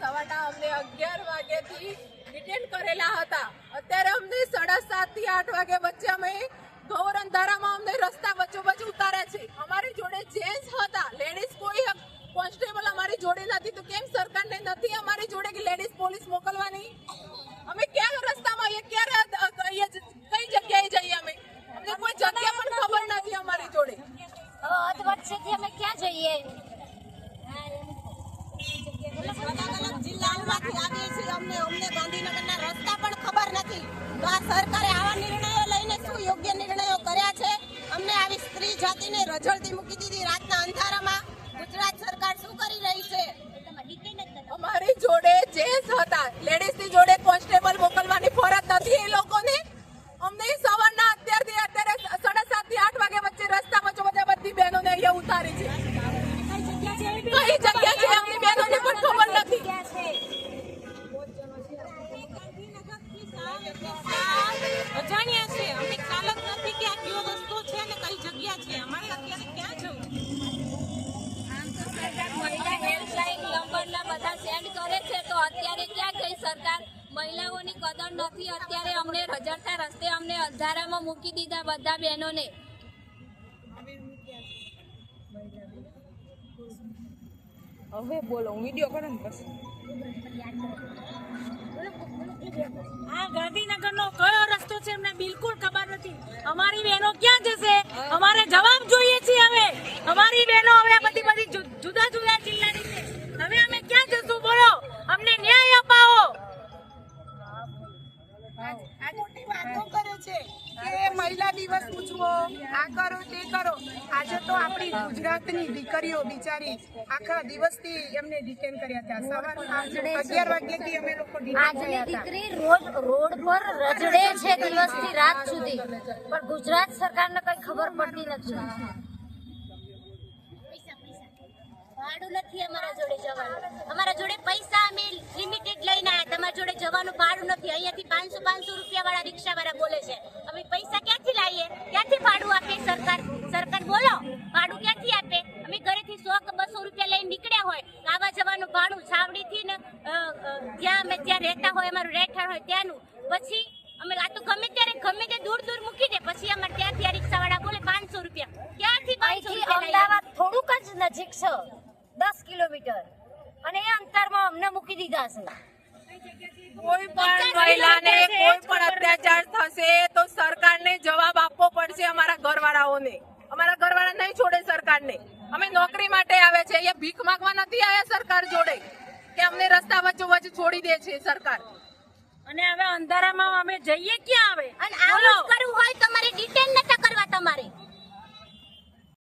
સવારના અમને અગિયાર વાગ્યાથી ડિટેન કરેલા હતા. અત્યારે અમને સાડા સાતથી આઠ વાગે વચ્ચે અમે ગૌર અંધારામાં અમને રસ્તા વચ્ચોવચ્ચ ઉતાર્યા છે. અમારી જોડે જેન્ટ્સ હતા લેડીઝ કોઈ કોન્સ્ટેબલ અમારી જોડે નથી. તો કેમ સરકારને નથી અમારી જોડે કે લેડીઝ પોલીસ મોકલવાની? અમને ગાંધીનગરના રસ્તા પણ ખબર નથી. તો આ સરકારે આવા નિર્ણયો લઈને શું યોગ્ય નિર્ણયો કર્યા છે? અમને આવી સ્ત્રી જાતિને રજળતી મૂકી દીધી. રાતના અજાણ્યા છે. અમને ખ્યાલ જ નથી કે આ છે અને કઈ જગ્યા છે. અમારે અત્યારે બધા સેન્ડ કરે છે, તો અત્યારે ક્યાં ગઈ સરકાર? મહિલાઓની કદર નથી. અત્યારે અમને રજડતા રસ્તે અમને અંધારામાં મૂકી દીધા બધા બહેનોને. હવે બોલો હું વીડિયો કરો ને પછી. આ ગાંધીનગરનો કયો રસ્તો છે એમને બિલકુલ ખબર નથી. અમારી બહેનો ક્યાં જશે? અમારે જવાબ જોઈએ. મહિલા આ કરો તે કરો. આજે તો આપણી ગુજરાતની દીકરીઓ બિચારી આખા દિવસથી એમને ડિટેન કર્યા હતા. સવારના અગિયાર વાગ્યાથી અમે લોકો આજની દીકરી રોડ રોડ પર રજડે છે દિવસથી રાત સુધી. પણ ગુજરાત સરકારને કઈ ખબર પડતી નથી. ભાડું નથી અમારા જોડે જવાનું. અમારા જોડે પૈસા અમે લિમિટેડ લઈને આવ્યા. તમારા જોડે જવાનું ભાડું નથી. અહીંયાથી પાંચસો પાંચસો રૂપિયા વાળા રિક્ષા વાળા બોલે છે. અમે પૈસા ક્યાંથી ક્યાંથી ભાડું આપે સરકાર? સરકાર બોલો ભાડું ક્યાંથી આપે? અમે ઘરેથી સો કે બસો રૂપિયા લઈને નીકળ્યા હોય આવા જવાનું ભાડું છાવડીથી ને જ્યાં અમે ત્યાં રહેતા હોય અમારું રહેઠાણ હોય ત્યાંનું. પછી અમે આ તો ગમે ત્યારે ગમે તે દૂર દૂર મૂકી દે પછી અમારે ત્યાં ત્યાં રિક્ષા વાળા બોલે પાંચસો રૂપિયા. ક્યાંથી પાંચસો રૂપિયા અમદાવાદ થોડુંક જ નજીક છે. દસ કિલોમીટર. અને એ અંતરમાં અમને મૂકી દીધા છે. કોઈ પણ મહિલાને કોઈ પણ અત્યાચાર થશે સરકારને જવાબ આપવો પડશે અમારા ઘરવાળાઓને. અમારા ઘરવાળા નહીં છોડે સરકારને. અમે નોકરી માટે આવે છે. અહીંયા ભીખ માંગવા નથી આવ્યા સરકાર જોડે કે અમને રસ્તા વચ્ચો વચ્ચે છોડી દે છે સરકાર. અને હવે અંધારામાં અમે જઈએ ક્યાં આવે અને